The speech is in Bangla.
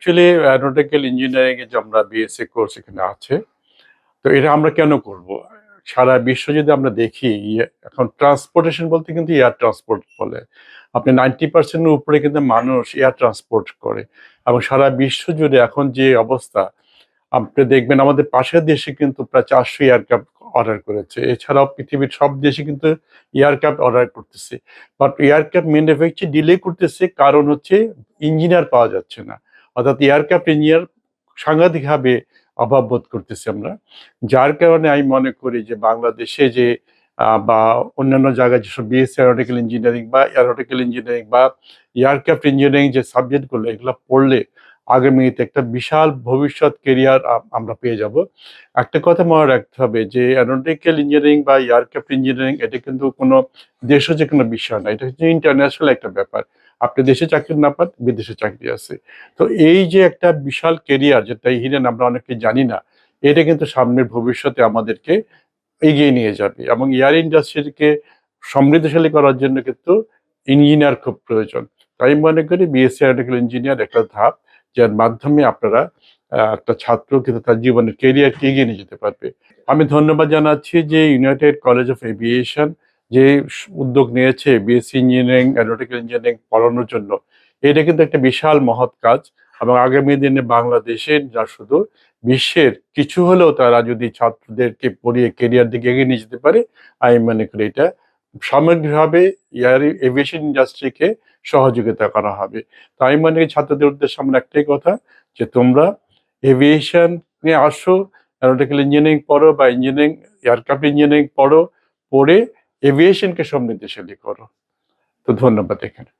অ্যাকচুয়ালি অ্যারোনটিক্যাল ইঞ্জিনিয়ারিং এ যে আমরা বিএসসি কোর্স এখানে আছে, তো এটা আমরা কেন করব? সারা বিশ্ব যদি আমরা দেখি, ইয়ে- এখন ট্রান্সপোর্টেশন বলতে কিন্তু এয়ার ট্রান্সপোর্ট বলে। আপনি নাইনটি পার্সেন্টের উপরে কিন্তু মানুষ এয়ার ট্রান্সপোর্ট করে। এবং সারা বিশ্ব জুড়ে এখন যে অবস্থা, আপনি দেখবেন আমাদের পাশের দেশে কিন্তু প্রায় চারশো এয়ারক্রাফট অর্ডার করেছে। এছাড়াও পৃথিবীর সব দেশে কিন্তু এয়ারক্রাফট অর্ডার করতেছে। বাট এয়ারক্রাফট ম্যানুফ্যাকচার ডিলে করতেছে, কারণ হচ্ছে ইঞ্জিনিয়ার পাওয়া যাচ্ছে না। অর্থাৎ এয়ারক্রাফট ইঞ্জিনিয়ার সাংঘাতিকভাবে অভাব বোধ করতেছি আমরা। যার কারণে আমি মনে করি যে বাংলাদেশে যে বা অন্যান্য জায়গায় যেসব বিএসসি অ্যারোটিক্যাল ইঞ্জিনিয়ারিং বা অ্যারোটিক্যাল ইঞ্জিনিয়ারিং বা এয়ারক্রাফট ইঞ্জিনিয়ারিং যে সাবজেক্টগুলো এগুলো পড়লে আগামীতে একটা বিশাল ভবিষ্যৎ কেরিয়ার আমরা পেয়ে যাব। একটা কথা মনে রাখতে হবে যে অ্যারোটিক্যাল ইঞ্জিনিয়ারিং বা এয়ারক্রাফট ইঞ্জিনিয়ারিং এটা কিন্তু কোনো দেশে যে কোনো বিষয় না, এটা হচ্ছে ইন্টারন্যাশনাল একটা ব্যাপার। আপনি দেশে চাকরি না পান, বিদেশে চাকরি আছে। তো এই যে একটা বিশাল কেরিয়ার যেটা হিরেন আমরা অনেকে জানি না, এটা কিন্তু সামনের ভবিষ্যতে আমাদেরকে এগিয়ে নিয়ে যাবে এবং এয়ার ইন্ডাস্ট্রিকে সমৃদ্ধশালী করার জন্য কিন্তু ইঞ্জিনিয়ার খুব প্রয়োজন। তাই মনে করি বিএসসি অ্যারোটিক্যাল ইঞ্জিনিয়ার একটা ধাপ, যার মাধ্যমে আপনারা একটা ছাত্র কিন্তু তার জীবনের কেরিয়ারকে এগিয়ে নিয়ে যেতে পারবে। আমি ধন্যবাদ জানাচ্ছি যে ইউনাইটেড কলেজ অফ এভিয়েশন যে উদ্যোগ নিয়েছে বিএসসি ইঞ্জিনিয়ারিং অ্যারোটিক্যাল ইঞ্জিনিয়ারিং পড়ানোর জন্য, এটা কিন্তু একটা বিশাল মহৎ কাজ এবং আগামী দিনে বাংলাদেশের যা শুধু বিশ্বের কিছু হলেও তারা যদি ছাত্রদেরকে পড়িয়ে কেরিয়ার দিকে এগিয়ে নিয়ে যেতে পারে, আমি মনে করি এটা সামগ্রিকভাবে এয়ার এভিয়েশন ইন্ডাস্ট্রিকে সহযোগিতা করা হবে। তাই আমি মনে ছাত্রদের উদ্দেশ্যে আমার একটাই কথা যে তোমরা এভিয়েশন নিয়ে আসো অ্যারোটিক্যাল ইঞ্জিনিয়ারিং পড়ো বা ইঞ্জিনিয়ারিং এয়ারক্রাফট ইঞ্জিনিয়ারিং পড়ো, পড়ে এভিয়েশনকে সমৃদ্ধশালী করো তো ধন্যবাদ এখানে